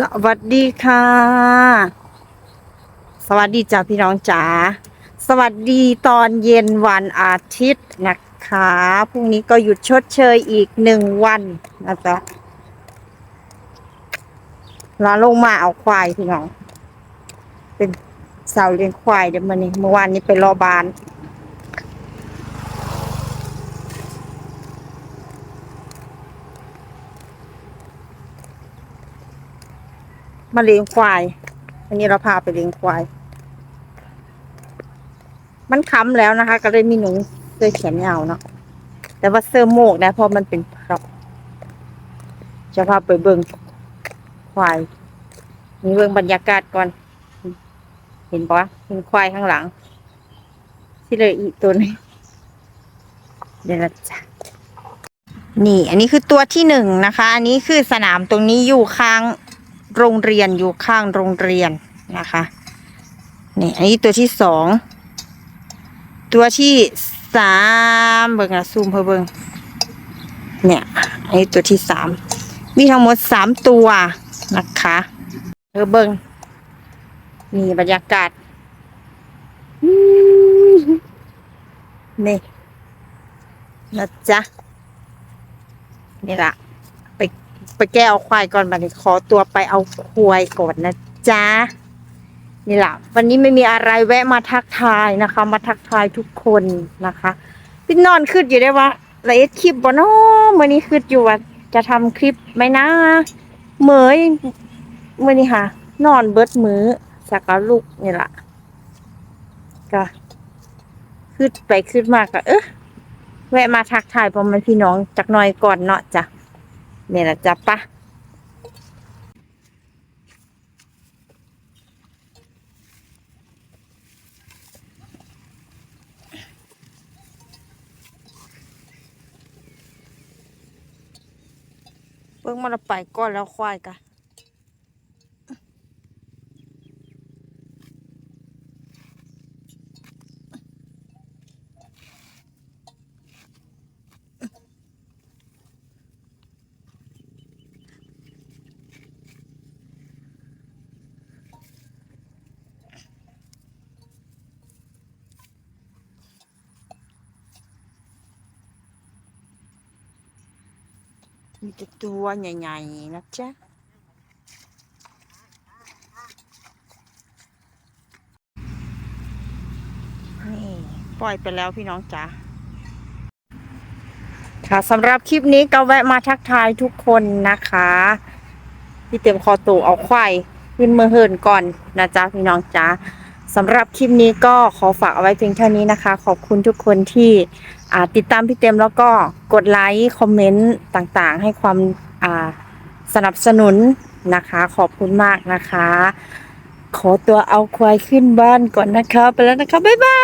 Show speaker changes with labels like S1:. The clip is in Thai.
S1: สวัสดีค่ะ สวัสดีจ้าพี่น้องจ๋าสวัสดีตอนเย็นวันอาทิตย์นะคะพรุ่งนี้ก็หยุดชดเชยอีกหนึ่งวันนะจ๊ะลาลงมาเอาควายพี่น้อง เป็นสาวเลี้ยงควายเดี๋ยวมันนี้เมื่อวานนี้ไปรอบาน มาเลี้ยงควาย อันนี้เราพาไปเลี้ยงควาย มันค้ำแล้วนะคะ ก็เลยมีหนูเสื้อแขนยาวเนาะแต่ว่าเสื้อโมกนะเพราะมันเป็นพร็อพจะพาไปเบิ่งควายมีเบิ่งบรรยากาศก่อน เห็นปะเห็นควายข้างหลัง ที่เลยอีกตัวนี้เดี๋ยวจ๊ะนี่ อันนี้คือตัวที่หนึ่งนะคะ อันนี้คือสนามตรงนี้อยู่ข้าง โรงเรียนอยู่ข้างโรงเรียนนะคะนี่อันนี้ตัวที่สองตัวที่สามเบิ่งอะซูมเพื่อเบิ่งเนี่ยอันนี้ตัวที่สามมีทั้งหมดสามตัวนะคะเออเบิ่งนี่บรรยากาศนี่นะจ๊ะนี่ละ ไปแก้เอาควายก่อนบัดนี้ขอตัวไปเอาควายก่อนนะจ๊ะนี่แหละวันนี้ไม่มีอะไรแวะมาทักทายนะคะ มาทักทายทุกคนนะคะพี่นอนคืดอยู่ได้ว่าละเอ็ดคลิปบ่เนาะมื่อนี้คืดอยู่ว่าจะทำคลิปไหมนะเหมยมื่อนี้ค่ะ นอนเบิดมือสักลูกนี่แหละก็คืดไปคืดมากก็เอ๊ะแวะมาทักทายพ่อแม่พี่น้องจักหน่อยก่อนเนาะจ้ะ เนี่ยแหละจ้ะปะเบิ่งมันไปก่อนแล้วควายกะ มีแต่ตัวใหญ่ๆ นะจ๊ะ นี่ ปล่อยไปแล้วพี่น้องจ๋าค่ะสำหรับคลิปนี้ก็แวะมาทักทายทุกคนนะคะ ที่เตรียมคอตูเอาควายขึ้นมือเหินก่อนนะจ๊ะพี่น้องจ๋าสำหรับคลิปนี้ก็ขอฝากเอาไว้เพียงเท่านี้นะคะ ขอบคุณทุกคนที่ ติดตามพี่เต็มแล้วก็กดไลค์คอมเมนต์ต่างๆ ให้ความาสนับสนุนนะคะ ขอบคุณมากนะคะ ขอตัวเอาควายขึ้นบ้านก่อนนะคะ ไปแล้วนะคะ บ๊ายบาย